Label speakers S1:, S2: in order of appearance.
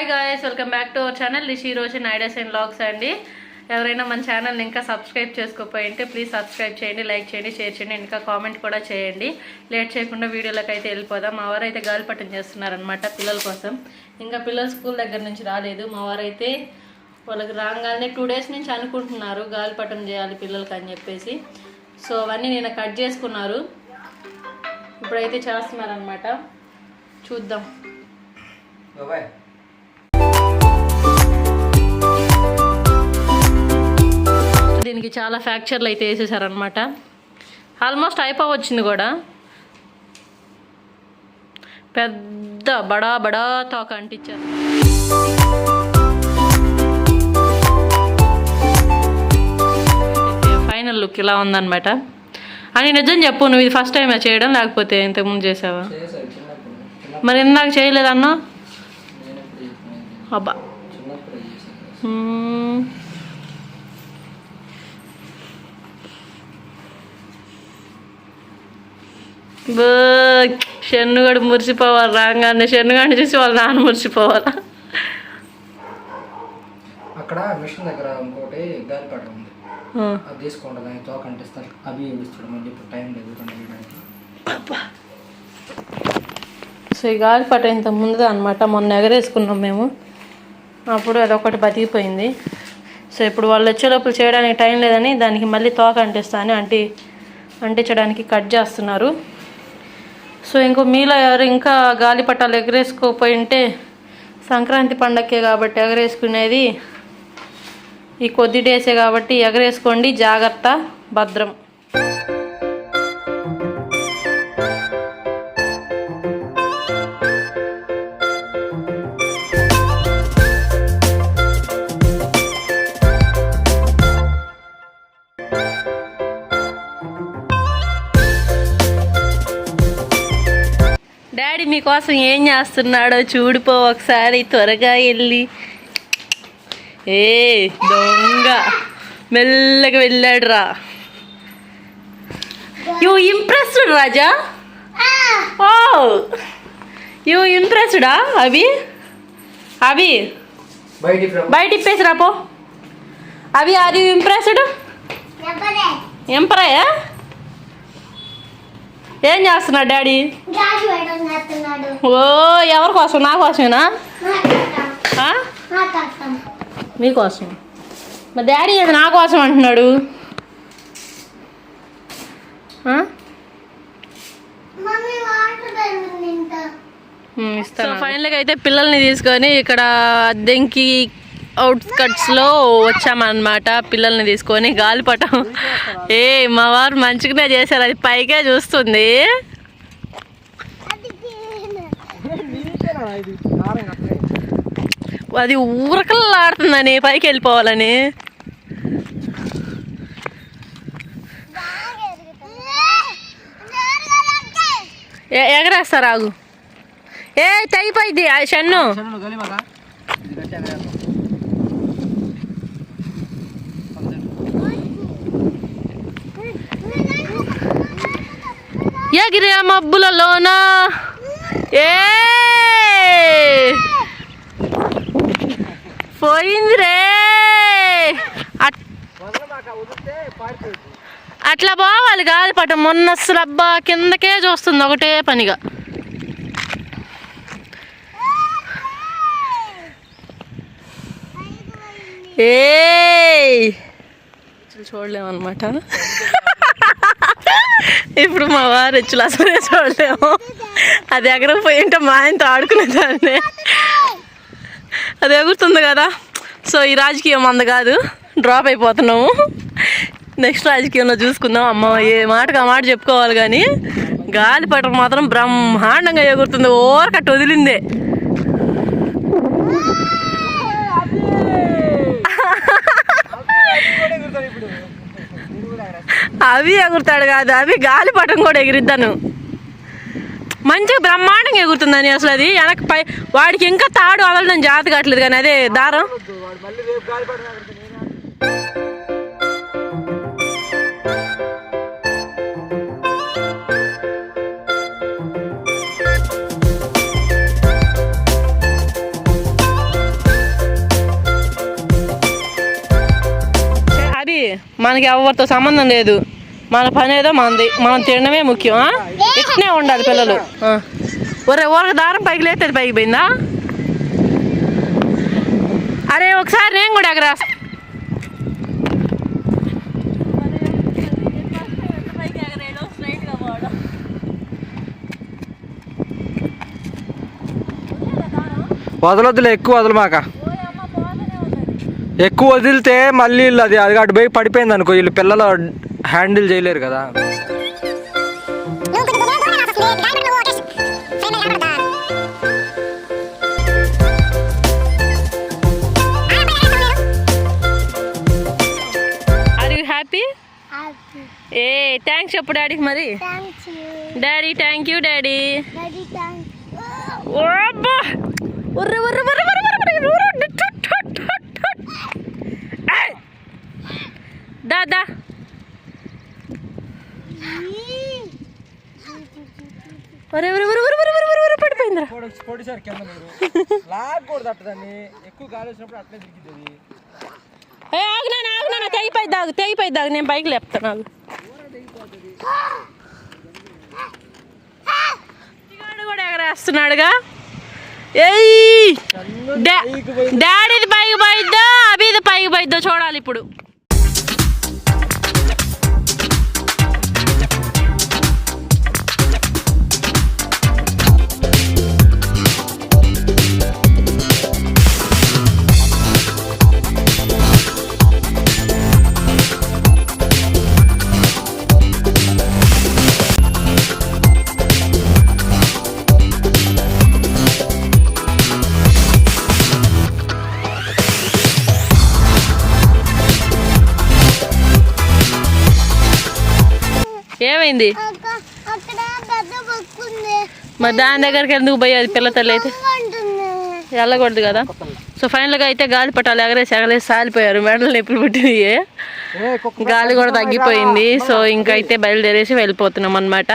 S1: Hi guys welcome back to our channel లిష్ ఈ రోజు నైడస్ అండ్ లాగ్స్ అండి. ఎవరైనా మన ఛానల్ని ఇంకా సబ్స్క్రైబ్ చేసుకోకపోయింటే ప్లీజ్ సబ్స్క్రైబ్ చేయండి లైక్ చేయండి షేర్ చేయండి ఇంకా కామెంట్ కూడా చేయండి. లేట్ చేయకుండా వీడియోలోకి అయితే వెళ్ళిపోదాం. మా వారు అయితే గాలిపటం చేస్తున్నారనమాట పిల్లల కోసం. ఇంకా పిల్లలు స్కూల్ దగ్గర నుంచి రాలేదు. మా వారైతే వాళ్ళకి రాగానే టూ డేస్ నుంచి అనుకుంటున్నారు గాలిపటం చేయాలి పిల్లలకి అని చెప్పేసి. సో అవన్నీ నేను కట్ చేసుకున్నారు. ఇప్పుడైతే చేస్తున్నారనమాట చూద్దాం.
S2: బాబాయ్
S1: దీనికి చాలా ఫ్రాక్చర్లు అయితే వేసేసారనమాట ఆల్మోస్ట్ అయిపోవచ్చింది కూడా. పెద్ద బడా బడా తోక అంటించారు. ఫైనల్ లుక్ ఇలా ఉందన్నమాట. అని నిజం చెప్పు నువ్వు ఇది ఫస్ట్ టైం చేయడం లేకపోతే ఇంతకుముందు చేసావా? మరి ఇందాక చేయలేదన్నా? అబ్బా. బో షన్నుగడు మురిసిపోవాలి రాగానే షన్నుగాడిని చూసి వాళ్ళ నాన్న మురిసిపోవాలా?
S2: అక్కడ మిషన్ దగ్గర ఇంకోటి గాలిపాట ఉంది. అది తీసుకోండి దానికి తోక అంటిస్తారు అవి మళ్ళీ ఇప్పుడు టైం లేదు
S1: సో ఈ గాలిపట ఇంత ముందుగా అనమాట మొన్న ఎగరేసుకున్నాం మేము. అప్పుడు అదొకటి బతికిపోయింది. సో ఇప్పుడు వాళ్ళు వచ్చేలోపల చేయడానికి టైం లేదని దానికి మళ్ళీ తోక అంటిస్తాను అంటి అంటించడానికి కట్ చేస్తున్నారు. సో ఇంకో మీలో ఎవరు ఇంకా గాలిపటాలు ఎగరేసుకోపోయి ఉంటే సంక్రాంతి పండక్కే కాబట్టి ఎగరేసుకునేది ఈ కొద్ది డేసే కాబట్టి ఎగరేసుకోండి జాగ్రత్త భద్రం. డాడీ మీకోసం ఏం చేస్తున్నాడో చూడిపో ఒకసారి త్వరగా వెళ్ళి. ఏ దొంగ. మెల్లగా వెళ్ళాడు రా యూ ఇంప్రెస్డ్ రాజా? ఓ. యూ ఇంప్రెస్డా అవి అవి
S2: బయట
S1: ఇప్పేసి రాపో అవి ఆర్ యూ ఇంప్రెస్డ్? ఎంపరాయా ఏం చేస్తున్నాడు డాడీ? ఓ ఎవరి కోసం నా కోసమేనా? మీకోసం మా డాడీ అది నా కోసం అంటున్నాడు? ఇస్తాను. ఫైనల్గా అయితే పిల్లల్ని తీసుకొని ఇక్కడ అద్దెంకి అవుట్స్కట్స్లో వచ్చామన్నమాట. పిల్లల్ని తీసుకొని గాలిపటం. ఏ మా వారు మంచిగానే చేశారు. అది పైకే చూస్తుంది. అది ఊరకల్లాడుతుందని పైకి వెళ్ళిపోవాలని. ఎగరేస్తారు ఆగు. ఏ తెగిపోయింది ఆ షన్ను. ఎగిరే మబ్బులలోన ఏ! పోయింది రే అట్లా పోవాలి గాలిపటం మొన్న అబ్బా కిందకే చూస్తుంది ఒకటే పనిగా. ఏ చూడలేమన్నమాట. ఇప్పుడు మా వారు ఎచ్చులు అసలే చూడలేము అది ఎగరకపోయి ఉంటే మా ఆయనతో ఆడుకునేదాన్ని అది ఎగురుతుంది కదా. సో ఈ రాజకీయం అంద కాదు. డ్రాప్ అయిపోతున్నాము. నెక్స్ట్ రాజకీయంలో చూసుకుందాం. అమ్మ ఏ మాటకు ఆ మాట చెప్పుకోవాలి కానీ గాలిపటం మాత్రం బ్రహ్మాండంగా ఎగురుతుంది. ఓరకట్టు వదిలిందే. అవి ఎగురుతాడు కాదు అవి గాలిపటం కూడా ఎగిరిద్దాను. మంచిగా బ్రహ్మాండంగా ఎగురుతుందని అసలు అది. వెనక పై వాడికి ఇంకా తాడు వదలడం జాతి కావట్లేదు కానీ అదే దారం. మనకి ఎవరితో సంబంధం లేదు. మన పని ఏదో మనది. మనం తినడమే ముఖ్యం ఇట్నే ఉండాలి పిల్లలు. ఒరే ఒక దారం పైకి లేతే పైకి పోయిందా? అరే ఒకసారి నేను కూడా ఎగరా
S2: వదలొద్దులే ఎక్కువ వదలమాక. ఎక్కువ వదిలితే మళ్ళీ వీళ్ళు అది అది అటు పోయి పడిపోయింది అనుకో. వీళ్ళు పిల్లలు హ్యాండిల్ చేయలేరు కదా.
S1: ఆర్ యూ హ్యాపీ
S3: హ్యాపీ
S1: ఏ థ్యాంక్స్ చెప్పు డాడీకి మరి. డాడీ థ్యాంక్ యూ డాడీ దా పడిపోయిందిరా.
S2: పొడిసారు కింద మీరు. ఎక్కువ గాలి వచ్చినప్పుడు అట్లే
S1: ఏ తెగిపోయి దాగు తెగిపోయి దాగు నేను బైక్ లేపుతాను నాకు కూడా ఎగరేస్తున్నాడుగా. ఏయ్! డాడీది పైకి పోయిద్దో అభిది పైకి పోయిద్దో చూడాలి ఇప్పుడు. ఏమైంది మరి దాని దగ్గరికి ఎందుకు పోయి అది పిల్ల తల్లి అయితే? వెళ్ళకూడదు కదా? సో ఫైనల్గా అయితే గాలి పట్టాలు ఎగరేసి ఎగరేసి సాలిపోయారు. మెడలు నొప్పులు పుట్టినాయి. గాలి కూడా తగ్గిపోయింది. సో ఇంకైతే బయలుదేరేసి వెళ్ళిపోతున్నాం అనమాట